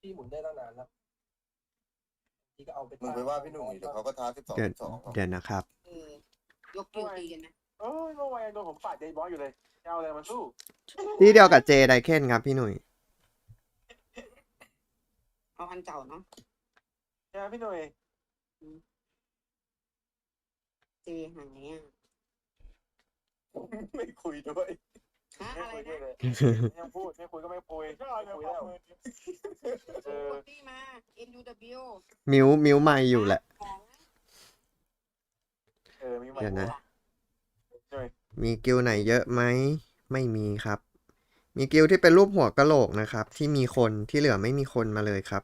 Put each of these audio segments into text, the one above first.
พี่หมุนได้ตั้งนานแล้วพี่ก็เอาไปมึงไปว่าพี่หนุ่มอีกเดี๋ยวเขาก็ท้าสิบสองเดี๋ยวสิบสองเดี๋ยวนะครับ เออยกคิวตีกันนะเอ้ยเมื่อวานยังโดนผมปาดเดย์บอสอยู่เลยจะเอาอะไรมาสู้ที่เดียวกับเจไดเคนครับพี่หนุ่ยเอาอันเก่าเนาะใช่ไหมพี่หนุ่ยเจหายอะไม่คุยด้วยฮะ ไม่คุยด้วยเลยยังพูดไม่คุยก็ไม่คุยไม่คุยแล้วเออปี้มา NUW มิวมิวไม่อยู่แหละ ของเออมีมาเดี๋ยวนะหนุ่ยมีกิลไหนเยอะไหม ไม่มีครับ มีกิลที่เป็นรูปหัวกะโหลกนะครับ ที่มีคนที่เหลือไม่มีคนมาเลยครับ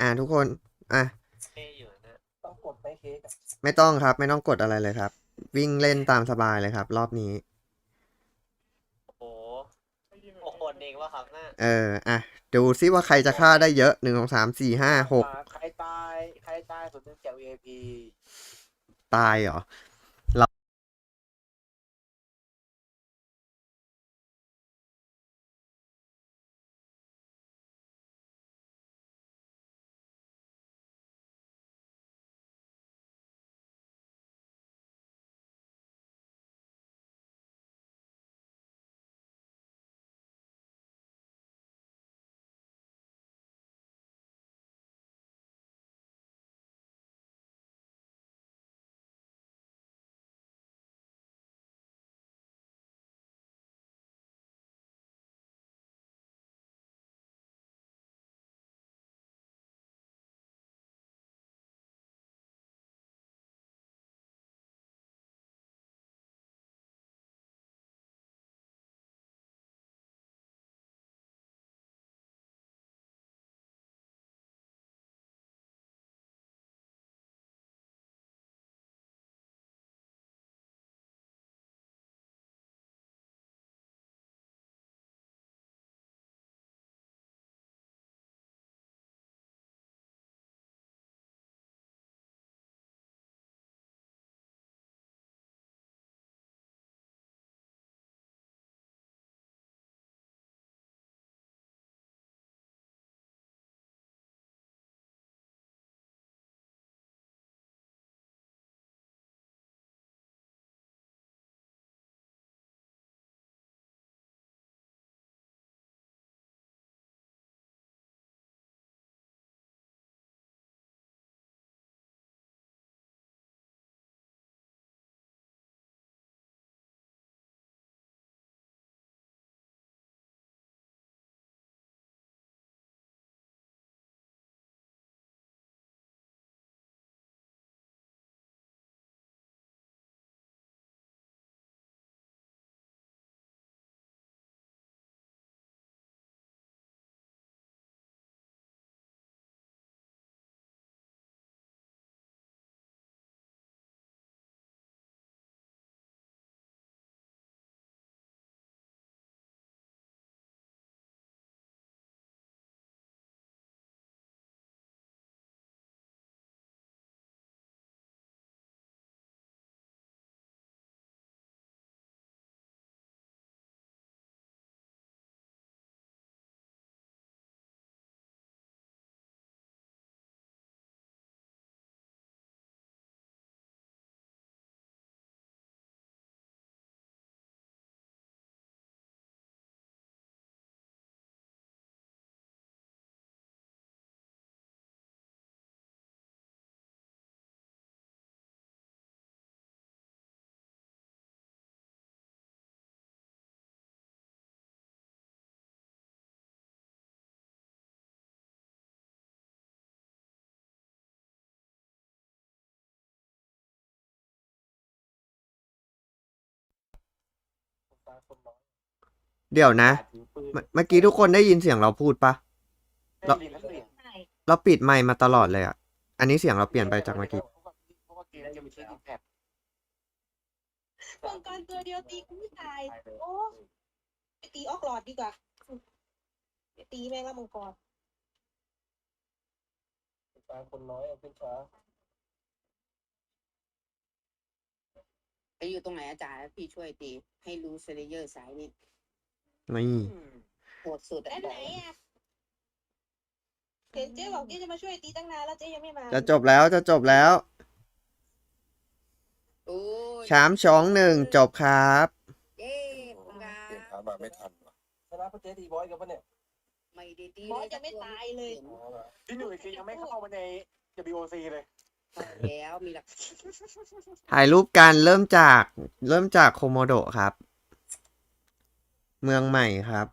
อ่าทุกคน อะ ต้องกดไหมเค้กอะไม่ต้องครับ ไม่ต้องกดอะไรเลยครับ วิ่งเล่นตามสบายเลยครับ รอบนี้ โอ้โหหกคนเองวะครับน่าเออ อะ ดูซิว่าใครจะฆ่าได้เยอะหนึ่งสองสามสี่ห้าหกอ่าใครตาย ใครตายสุดนึงแจก VIP ตายเหรอ ตาคนน้อยเดี๋ยวนะปาดถือปืนเมื่อเมื่อกี้ทุกคนได้ยินเสียงเราพูดปะได้ยินแล้วสิเราปิดไมค์มาตลอดเลยอะ อันนี้เสียงเราเปลี่ยนไปจากเมื่อกี้ เพราะว่าเกมจะมีที่ดิแพดมังกรตัวเดียวตีกูไม่ตาย โอ้ไปตีออกหลอดดีกว่าไปตีแม่งละมังกรตาคนน้อยเอาขึ้นฟ้า ไปอยู่ตรงไหนอาจารย์พี่ช่วยตีให้รู้เซเลเยอร์สายนี่นี่โหดสุดแล้วไหนอะเห็นเจ๊บอกเจ๊จะมาช่วยตีตั้งนานแล้วเจ๊ยังไม่มาจะจบแล้วจะจบแล้วโอ้ยชามสองหนึ่งจบครับ เย้ผมกาเปลี่ยนพามาไม่ทันว่ะชนะเพราะเจ๊ตีบอยกับปะเนี่ยไม่ได้ตีบอสยังไม่ตายเลย อ๋อเหรอพี่หนุ่ยคือยังไม่เข้ามาใน WOC เลย แล้วมีหลักถ่ายรูปกันเริ่มจากเริ่มจากโคโมโดะครับ เมืองใหม่ครับ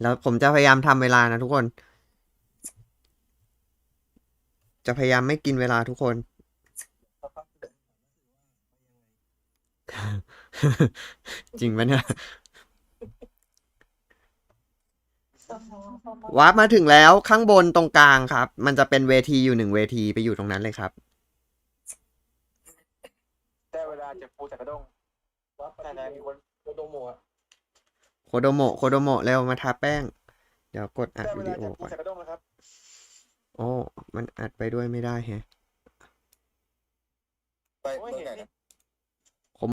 แล้วผมจะพยายามทำเวลานะทุกคน จะพยายามไม่กินเวลาทุกคนสักพักเดี๋ยวจริงปะเนี่ย วาร์ปมาถึงแล้วข้างบนตรงกลางครับ มันจะเป็นเวทีอยู่หนึ่งเวทีไปอยู่ตรงนั้นเลยครับ ได้เวลาจะปูจากกระด้งวัดไปแต่ไหนมีคนโดโดโมะโคโดโมะโคโดโมะเร็วมาทาแป้ง เดี๋ยวกดอัดได้เววิลาดีโอจะปูก่อนจากกระด้งแล้วครับโอ้ มันอัดไปด้วยไม่ได้แฮะ ไปโอ้ยเมื่อเห็นไหร่นี่นะ